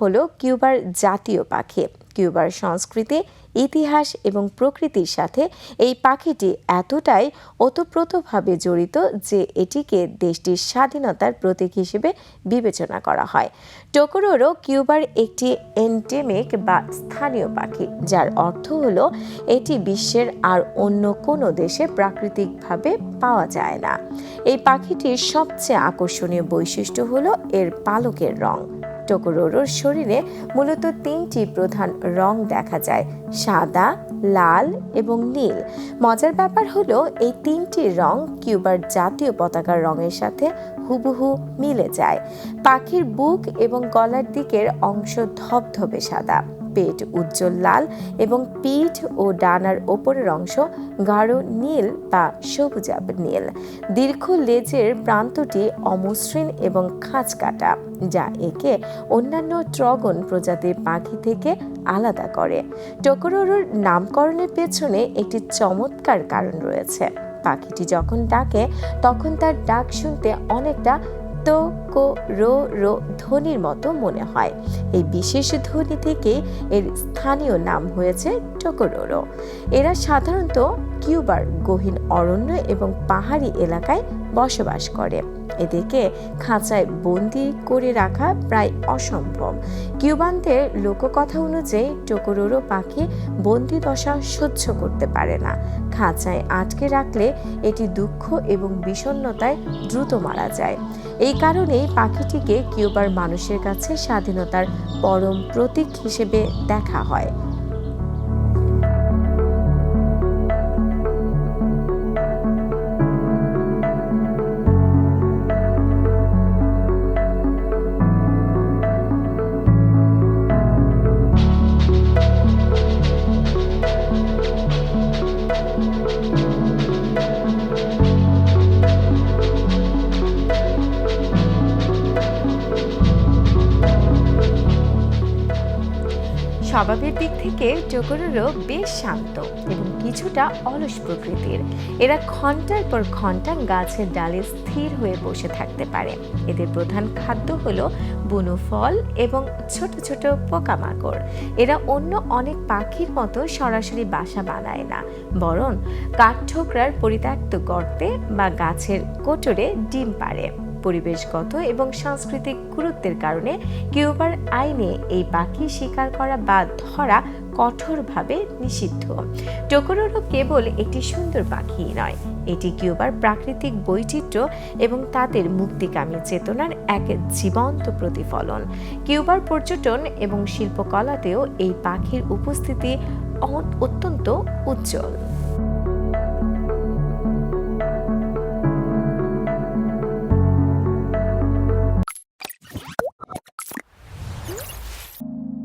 হলো কিউবার জাতীয় পাখি। কিউবার সংস্কৃতি, ইতিহাস এবং প্রকৃতির সাথে এই পাখিটি এতটাই ওতপ্রোতভাবে জড়িত যে এটিকে দেশটির স্বাধীনতার প্রতীক হিসেবে বিবেচনা করা হয়। টোকোরোরো কিউবার একটি এন্ডেমিক বা স্থানীয় পাখি, যার অর্থ হলো এটি বিশ্বের আর অন্য কোনো দেশে প্রাকৃতিকভাবে পাওয়া যায় না। এই পাখিটির সবচেয়ে আকর্ষণীয় বৈশিষ্ট্য হলো এর পালকের রং। টোকোরোরোর শরীরে মূলত তিনটি প্রধান রং দেখা যায়, সাদা, লাল এবং নীল। মজার ব্যাপার হলো, এই তিনটি রং কিউবার জাতীয় পতাকার রঙের সাথে হুবহু মিলে যায়। পাখির বুক এবং গলার দিকের অংশ ধবধবে সাদা। পেট উজ্জ্বল লাল এবং পিঠ ও ডানার ওপরের অংশ গাঢ় নীল বা সবুজাব নীল। দীর্ঘ লেজের প্রান্তটি অমসৃণ এবং খাঁজ কাটা, যা একে অন্যান্য ট্রগন প্রজাতির পাখি থেকে আলাদা করে। টোকরোরোর নামকরণের পেছনে একটি চমৎকার কারণ রয়েছে। পাখিটি যখন ডাকে, তখন তার ডাক শুনতে অনেকটা তো কো রো রো ধ্বনির মতো মনে হয়। এই বিশেষ ধ্বনি থেকে এর স্থানীয় নাম হয়েছে টোকোরোরো। এরা সাধারণত কিউবার গহীন অরণ্য এবং পাহাড়ি এলাকায় বসবাস করে। এদেরকে খাঁচায় বন্দি করে রাখা প্রায় অসম্ভব। কিউবানদের লোককথা অনুযায়ী টোকোরোরো পাখি বন্দি দশা সহ্য করতে পারে না। খাঁচায় আটকে রাখলে এটি দুঃখ এবং বিষণ্ণতায় দ্রুত মারা যায়। এই কারণেই পাখিটিকে কিউবার মানুষের কাছে স্বাধীনতার পরম প্রতীক হিসেবে দেখা হয়। স্বভাবের দিক থেকে টোকরোরও বেশ শান্ত এবং কিছুটা অলস প্রকৃতির। এরা ঘণ্টার পর ঘণ্টা গাছের ডালে স্থির হয়ে বসে থাকতে পারে। এদের প্রধান খাদ্য হলো বুনো ফল এবং ছোট ছোট পোকামাকড়। এরা অন্য অনেক পাখির মতো সরাসরি বাসা বানায় না। বরং কাঠঠোকরার পরিত্যক্ত গর্তে বা গাছের কোটরে ডিম পাড়ে। পরিবেশগত এবং সাংস্কৃতিক গুরুত্বের কারণে কিউবার আইনে এই পাখি শিকার করা বা ধরা কঠোরভাবে নিষিদ্ধ। টোকরোরো কেবল একটি সুন্দর পাখি নয়, এটি কিউবার প্রাকৃতিক বৈচিত্র্য এবং তাদের মুক্তিকামী চেতনার এক জীবন্ত প্রতিফলন। কিউবার পর্যটন এবং শিল্পকলাতেও এই পাখির উপস্থিতি অত্যন্ত উজ্জ্বল।